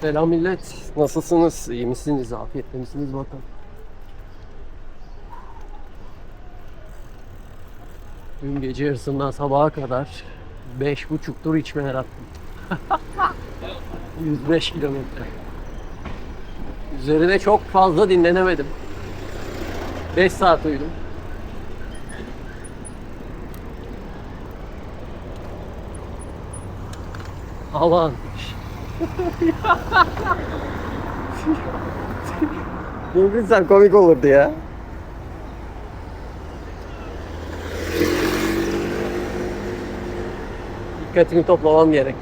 Selam millet. Nasılsınız? İyi misiniz? Afiyette misiniz bakalım? Dün gece yarısından sabaha kadar 5,5 tur içmeler attım. 105 kilometre. Üzerine çok fazla dinlenemedim. 5 saat uyudum. Aman. Mümkünsen komik olurdu ya. Dikkatimi toplamam gerek.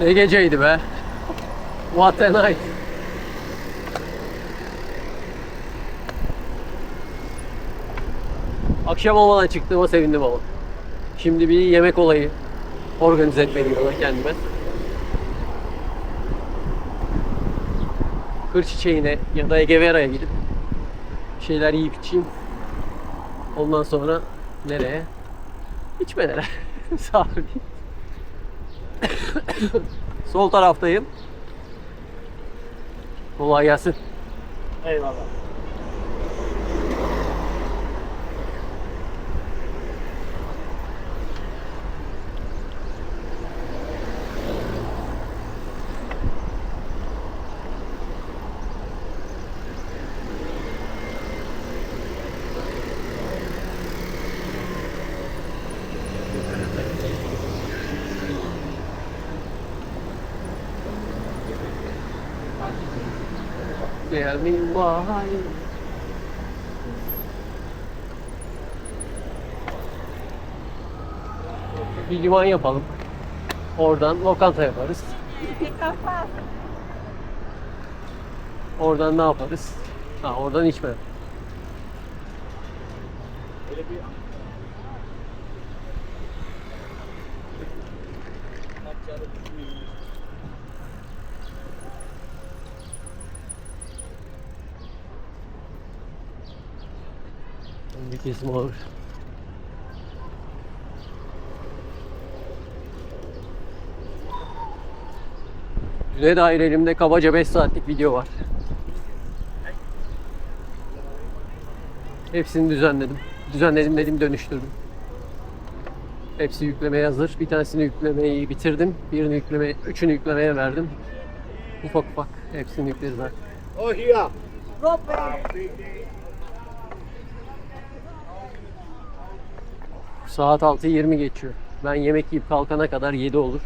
Ne geceydi be. What a night. Akşam olmadan çıktığıma sevindim ama. Şimdi bir yemek olayı organize etmeliyim ona kendime. Kır çiçeğine ya da Egevera'ya gidip şeyler yiyip içeyim. Ondan sonra nereye? İçmelere. Sahil. Sol taraftayım. Kolay gelsin. Eyvallah. Me why. Bir liman yapalım. Oradan lokanta yaparız. Oradan ne yaparız? Ha, oradan içme. Böyle bir kesim olur. Düne dair elimde kabaca 5 saatlik video var. Hepsini düzenledim. Düzenledim dedim dönüştürdüm. Hepsi yüklemeye hazır. Bir tanesini yüklemeyi bitirdim. Birini yükleme, üçünü yüklemeye verdim. Ufak ufak hepsini yükleriz artık. Oh here. Saat 6.20 geçiyor. Ben yemek yiyip kalkana kadar 7 olur.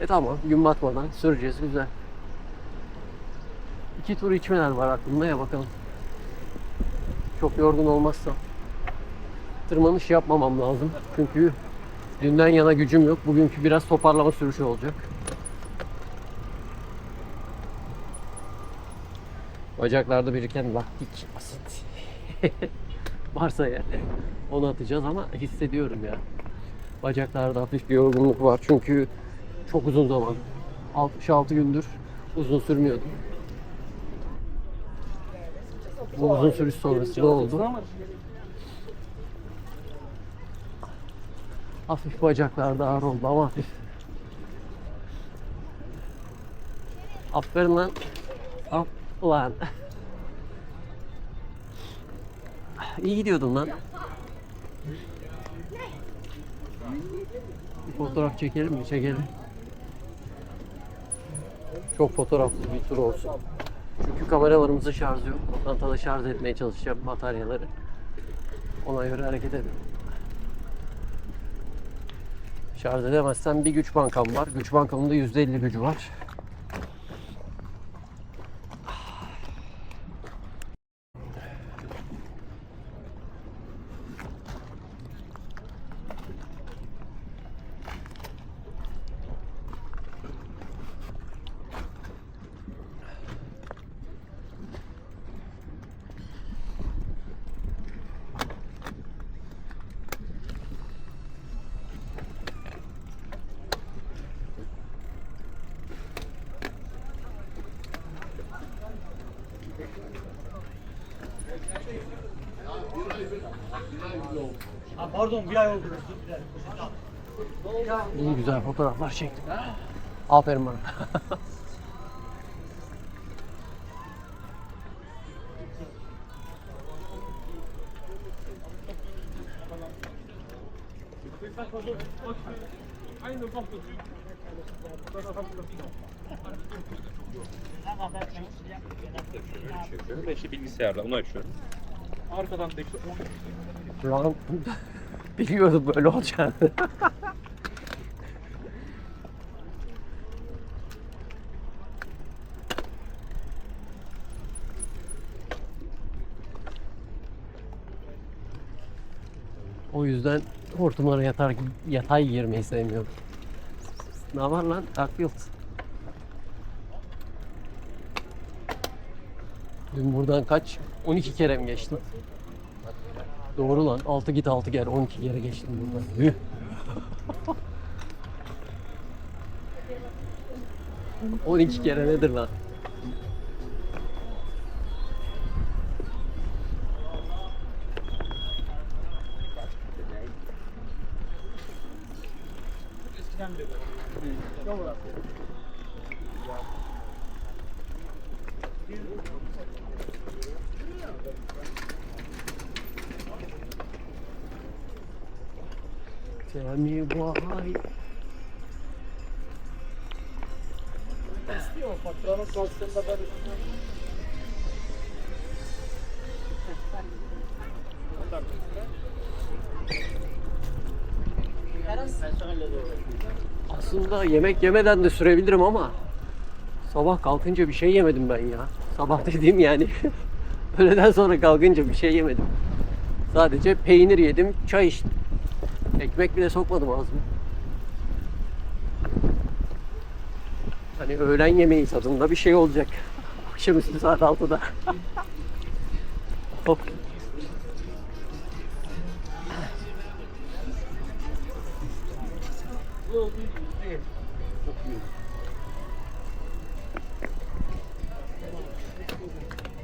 E tamam gün batmadan süreceğiz güzel. İki tur içmeler var aklımda ya bakalım. Çok yorgun olmazsam. Tırmanış yapmamam lazım. Çünkü dünden yana gücüm yok. Bugünkü biraz toparlama sürüşü olacak. Bacaklarda biriken laktik asit. Varsa yani onu atacağız ama hissediyorum ya. Bacaklarda hafif bir yorgunluk var çünkü çok uzun zaman 66 gündür uzun sürmüyordum. Bu uzun sürüş sonrası ne oldu? Hafif bacaklarda ağrı oldu ama hafif. Aferin lan. Af ulan. İyi gidiyordun lan. Bir fotoğraf çekelim mi? Çekelim. Çok fotoğraflı bir tur olsun. Çünkü kameralarımızın şarjı yok. Lokantada şarj etmeye çalışacağım bataryaları. Ona göre hareket edin. Şarj edemezsem bir güç bankam var. Güç bankamın da %50 gücü var. Pardon bir ay oldu. İyi güzel fotoğraflar çektik. Aferin bana. Ben işte bilgisayarda onu açıyorum. Arkadan da işte Şu an biliyordum böyle olacağını. O yüzden hortumlara yatar, yatay girmeyi sevmiyorum. Ne var lan? Darkfield. Dün buradan kaç? 12 kere mi geçtim? Doğru lan. 6 git 6 gel. 12 kere geçtim buradan. Yuh. On iki kere nedir lan? Aslında yemek yemeden de sürebilirim ama sabah kalkınca bir şey yemedim ben ya. Sabah dediğim yani öğleden sonra kalkınca bir şey yemedim. Sadece peynir yedim, çay içtim. Ekmek bile sokmadım ağzıma. Hani öğlen yemeği tadında bir şey olacak. Akşamüstü saat 6'da. Hop.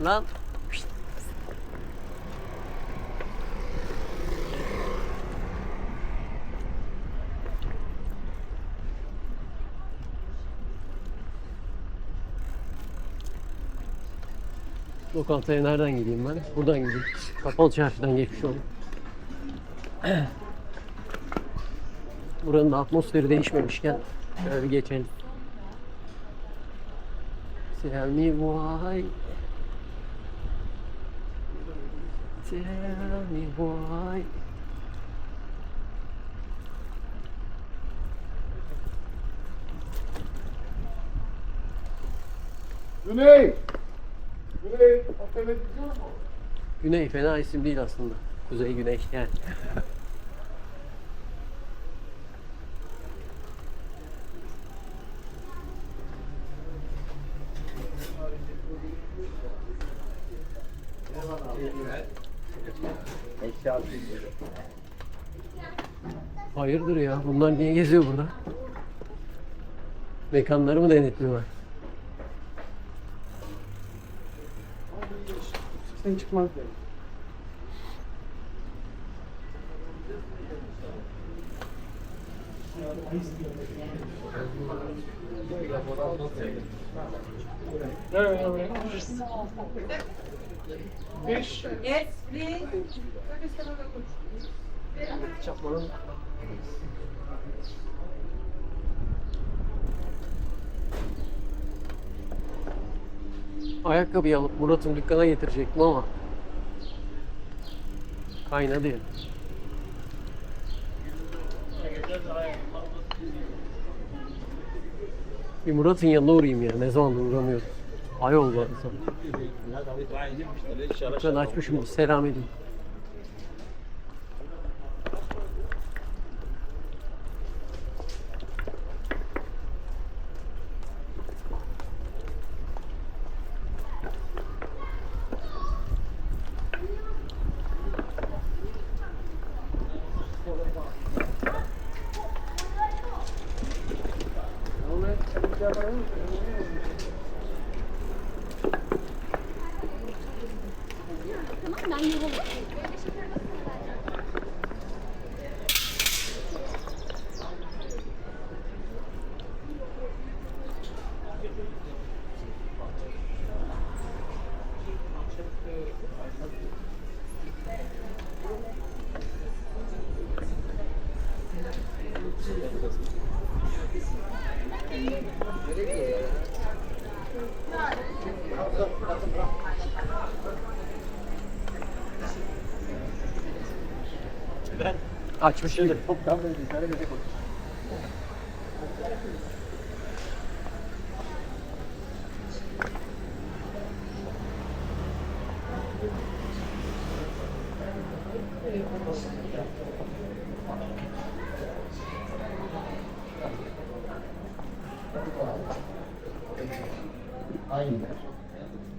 Lan. Lokantaya nereden gideyim ben? Buradan gideyim. Kapalı çarşıdan geçmiş oldum. Buranın atmosferi değişmemişken şöyle bir geçelim. Tell me why Tell me why Güney! Güney! Otelet biliyor musun? Güney fena isim değil aslında. Kuzey güney yani. ya? Bunlar niye geziyor burada? Mekanları mı denetliyorlar? Sen çıkmaz Beş. Yes, please. Çapmanın Ayakkabı alıp Murat'ın dükkana getirecektim ama kaynadı ya. Bir Murat'ın yanına uğrayayım ya. Ne zamandır uğramıyorum. Ay oldu. Dükkanı açmışım. Selam edeyim. Açmış gibi. Aynı.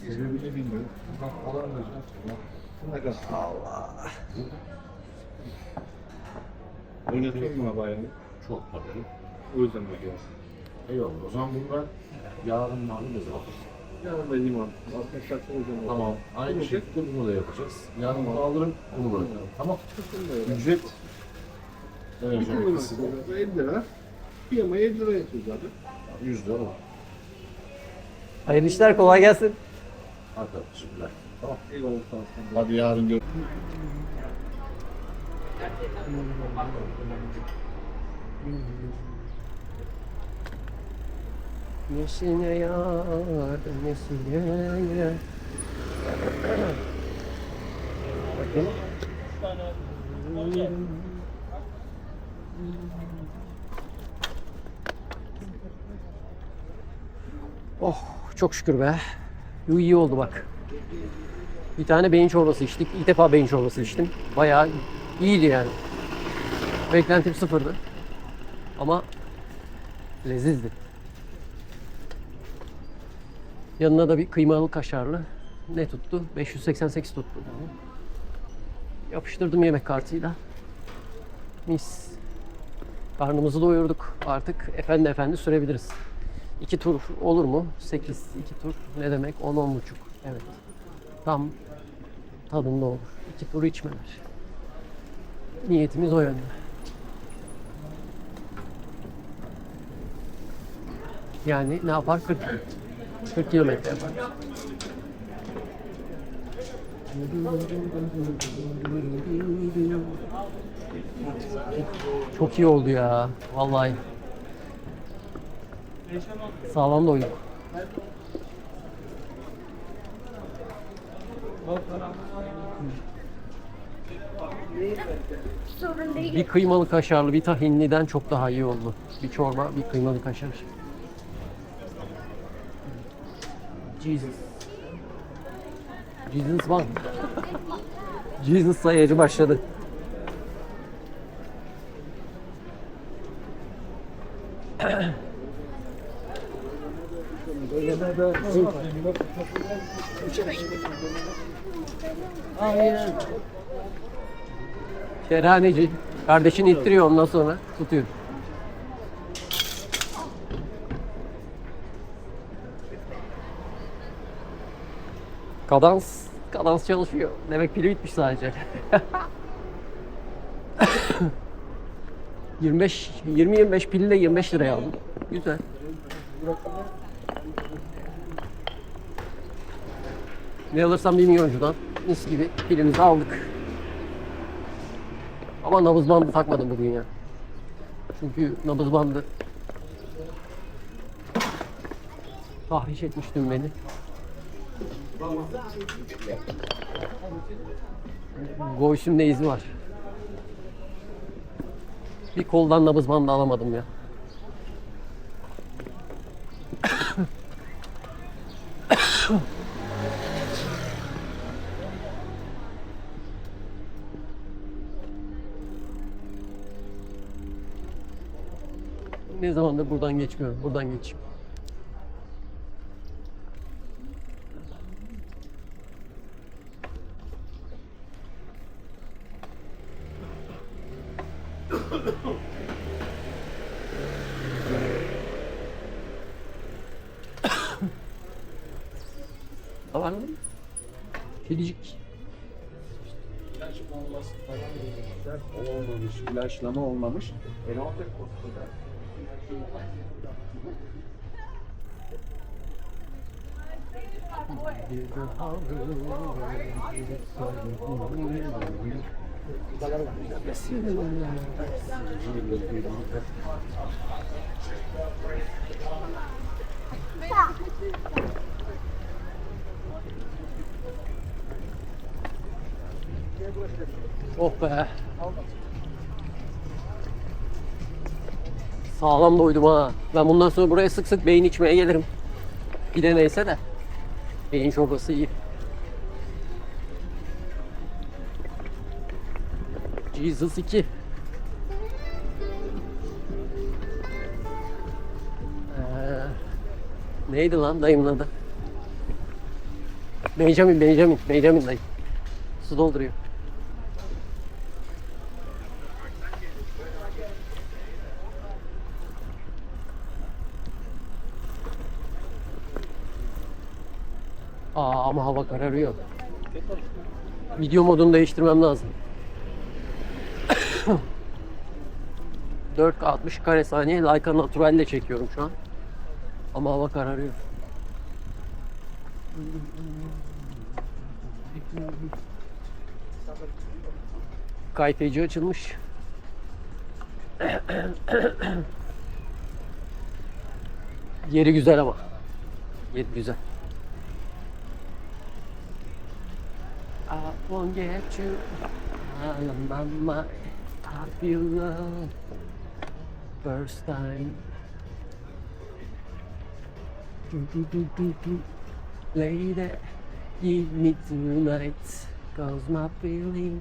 Sebebi bilmiyorum. Bak falan da Ne kadar? Allah. Bayağı? Çok tabii. O yüzden böyle. Eyvallah. O zaman bunu ben yarın alırız abi. Yarın da liman. Arkadaşlar o. Tamam. Aynı şekilde bunu da yapacağız. Yarın bunu alırım, bunu bırakırım. Tamam. Ücret. Evet, Bütün evet. liman. 50 lira. Bir yama 50 lira yatıyor zaten. 100 lira var. Hayırlı işler kolay gelsin. Teşekkürler. Tamam. Eyvallah sağ olsun. Hadi yarın gör. Nesine yar, nesine yar. Bakın. Oh çok şükür be. İyi oldu bak. Bir tane beyin çorbası içtik. İlk defa beyin çorbası içtim. Bayağı iyiydi yani. Beklentim sıfırdı. Ama lezizdi. Yanına da bir kıymalı kaşarlı. Ne tuttu? 588 tuttu. Yapıştırdım yemek kartıyla. Mis. Karnımızı doyurduk. Artık efendi efendi sürebiliriz. İki tur olur mu? 8. iki tur ne demek? 10 10 buçuk. Evet. Tam tadında olur. İki tur içmeler. Niyetimiz o yönde. Yani ne yapar? 40 40 kilometre yapar. Çok iyi oldu ya. Vallahi. Sağlam. Sorun değil. Bir kıymalı kaşarlı, bir tahinliden çok daha iyi oldu. Bir çorba, bir kıymalı kaşar. Jesus. Jesus var. Jesus sayacı başladı. Hayır. Şerhaneci. Kardeşini ittiriyor ondan sonra tutuyor. Kadans, kadans çalışıyor. Demek pili bitmiş sadece. 25 20 25 pili de 25 liraya aldım. Güzel. Ne alırsam bir milyoncudan mis gibi pilimizi aldık. Ama nabız bandı takmadım bugün ya. Çünkü nabız bandı tahriş etmiş dün beni. Göğsümde izi var. Bir koldan nabız bandı alamadım ya. Ne zamandır buradan geçmiyorum. Buradan geçeyim. İlaçlama olmamış. Oh be. Sağlam doydum ha. Ben bundan sonra buraya sık sık beyin içmeye gelirim. Bir de neyse de. Beyin çorbası iyi. Jesus 2. Ee, neydi lan dayımın adı? Benjamin, Benjamin, Benjamin dayı. Su dolduruyor. Aa ama hava kararıyor. Video modunu değiştirmem lazım. 4K 60 kare saniye Leica Natural ile çekiyorum şu an. Ama hava kararıyor. Kayfeci açılmış. Yeri güzel ama. Yeri güzel. I won't get you out of my mind. I feel love first time. Do, do, do, do, do. Lady, give me tonight. Cause my feeling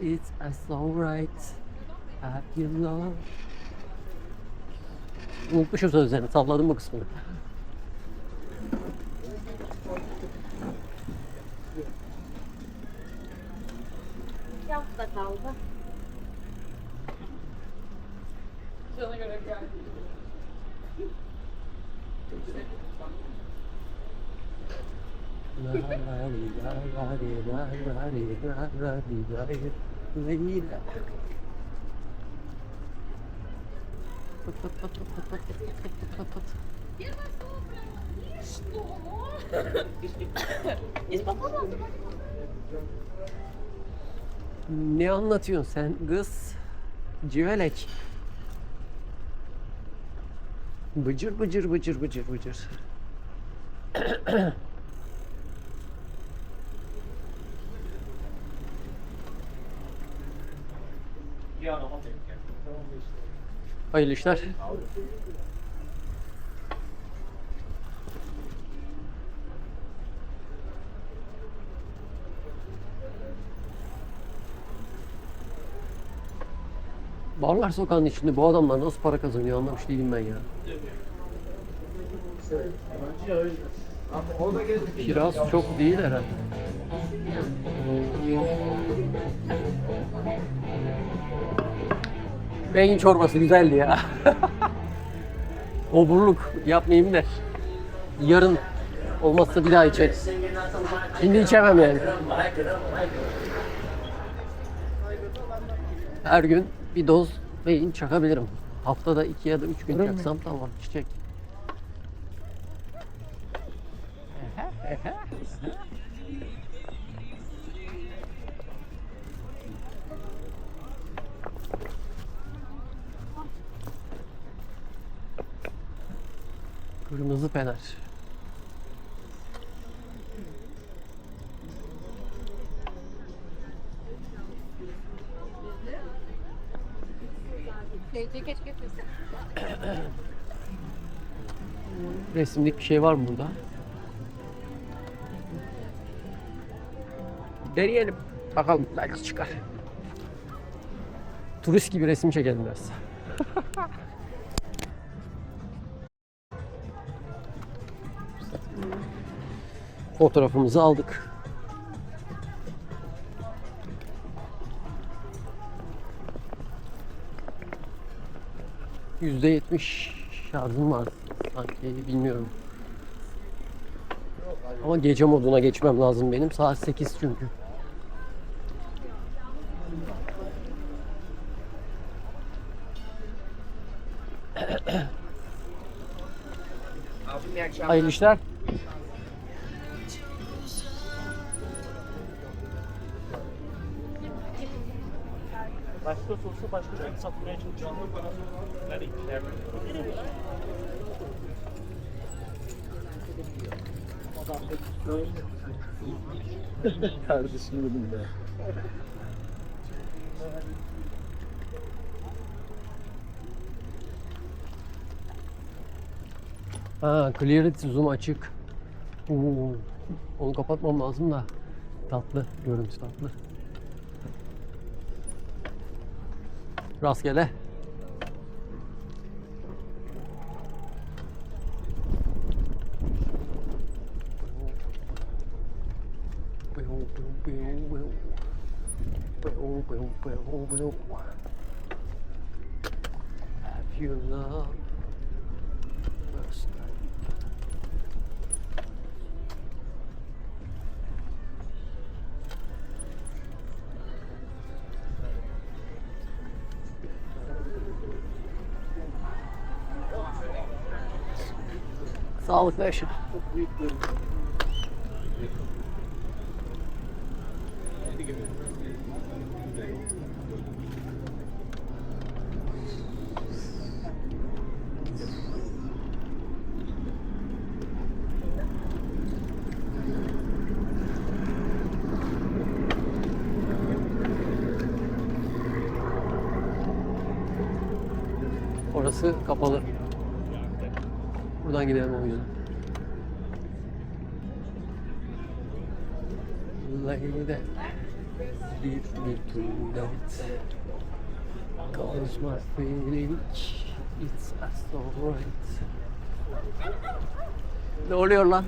is as alright. I feel love. Unutmuşum sözlerini, salladım bu kısmını. там каталка. Что? Не спокойно, Ne anlatıyorsun sen kız? Civelek. Bıcır bıcır bıcır bıcır bıcır. Hayırlı işler. Barlar sokağının içinde bu adamlar nasıl para kazanıyor anlamış değilim ben ya. Kiraz çok değil herhalde. Beyin çorbası güzeldi ya. Oburluk yapmayayım da. Yarın olmazsa bir daha içeriz. Şimdi içemem yani. Her gün bir doz beyin çakabilirim. Haftada iki ya da üç gün çaksam tamam çiçek. Kırmızı fener. Getirsin. Resimlik bir şey var mı burada? Deneyelim. Bakalım belki çıkar. Turist gibi resim çekelim biraz. Fotoğrafımızı aldık. %70 şarjım var sanki bilmiyorum. Ama gece moduna geçmem lazım benim. Saat 8 çünkü. Hayırlı işler. Başka sosu başka bir satmaya çalışıyorum. Kardeşim dedim be. Ha, clarity zoom açık. Oo, onu kapatmam lazım da. Tatlı, görüntü tatlı. Rastgele. Bill, bill, bill, bill. Bill, bill, bill, bill. That's all the question. Lady, leave me tonight. Cause my feeling, it's alright. Ne oluyor lan?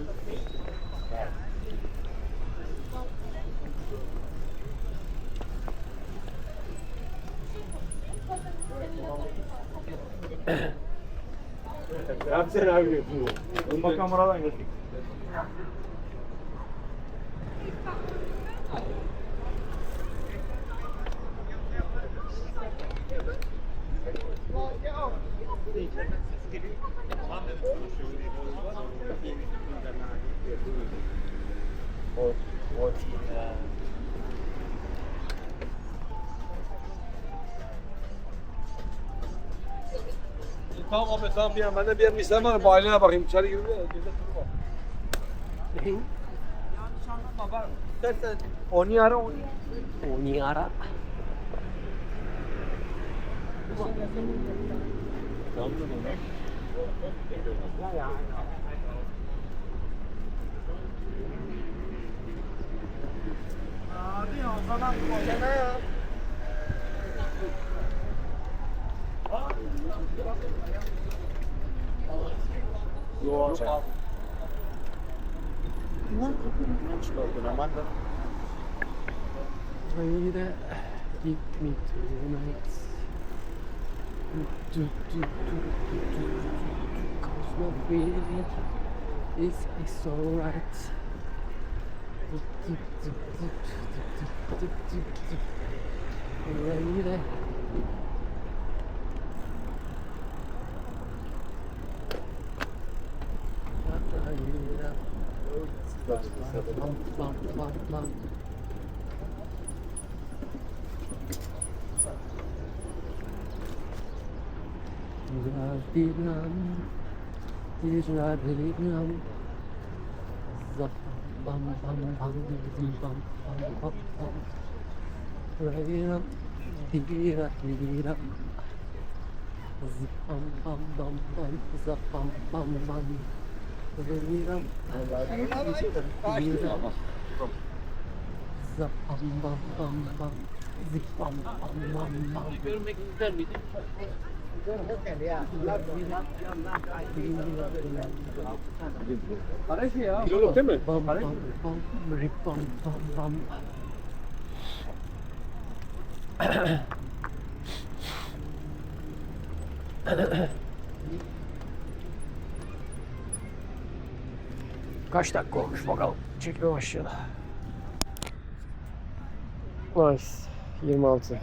Hadi Aksen abi götürüyor. Bakan buradan götürdük. What, what, uh... Tamam abi tamam bir an ben de bir an misafir var ailene bakayım içeri girme gözde turu var. Neyin? Yani şanlanma var. Dersen onu ara onu. Onu ara. Tamam Ya ya. Abi o zaman kolena Yo hocam. Jeder gibt mit do, do, do, do, do, do, do, do. Lady. Bam, bam, bam, bam. Radinam, radinam, zap, bam, bam, bam, dim, bam, bam, bam, bam. Radinam, dira, dira. Zip, bam, bam, bam, bam, zap, bam, bam, bam. Radinam, dira. Zap, bam, Görmek ister miydin? Para şey ya. Kiloluk değil mi? Bam bam bam bam bam bam. Kaç dakika olmuş bakalım. Çekme başladı. Nice. 26.